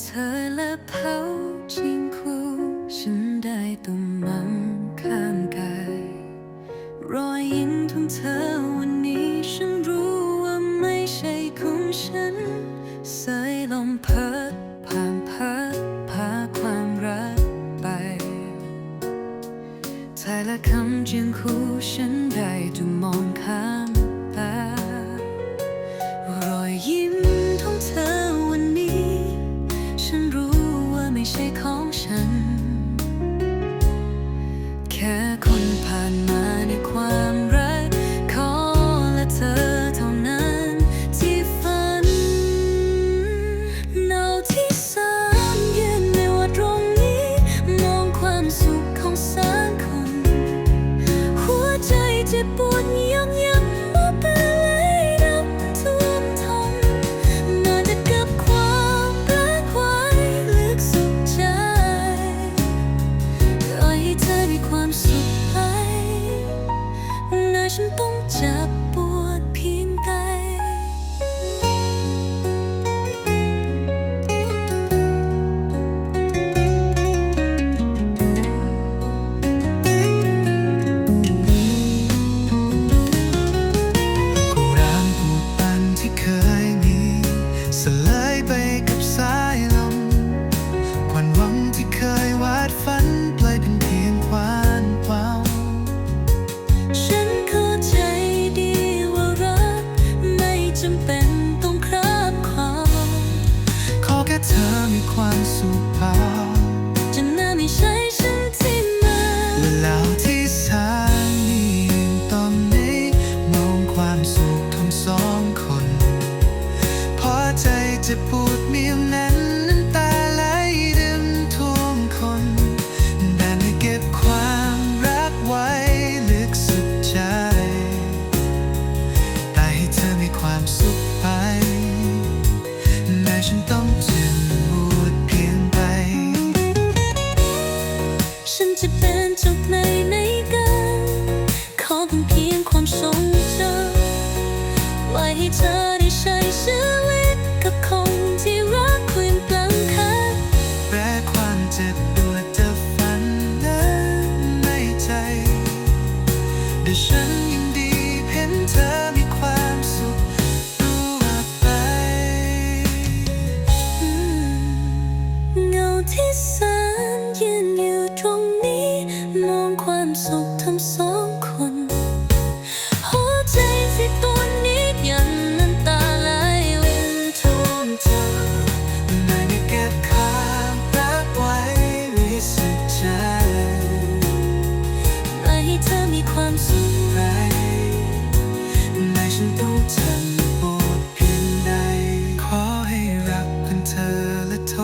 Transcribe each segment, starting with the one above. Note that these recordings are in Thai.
เธอและเขาชิงคู่ฉันได้ตุ่มมังข้างกาย รอยยิ้มของเธอวันนี้ฉันรู้ว่าไม่ใช่ของฉัน สายลมพัดผ่านพัดพาความรักไปแต่ละคำจึงคู่ จำเป็นต้องครับครอขอแค่เธอมีความสุขเปล่าจะน่าไม่ใช่ฉันที่มาและแล้วที่สามีตอนนี้มองความสุขทั้งสองคน พอใจจะปวดมีแม่ ฉันต้องเจ็บปวดเพียงใด ฉันจะเป็นจุดไหนในกันขอเป็นเพียงความทรงจำไว้ให้เธอได้ใช้ชีวิตกับคนที่รักคุณบางครั้งแม้ความเจ็บปวดจะฝันนั้นในใจแต่ฉัน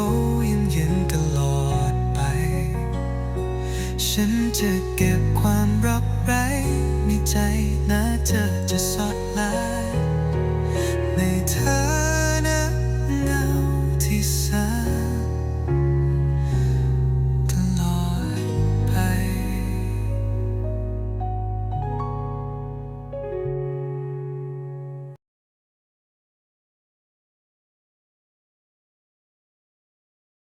าเย็นเย็ตลอดไป ฉันจะเก็บความรักไร้ในใจนะเธอจะ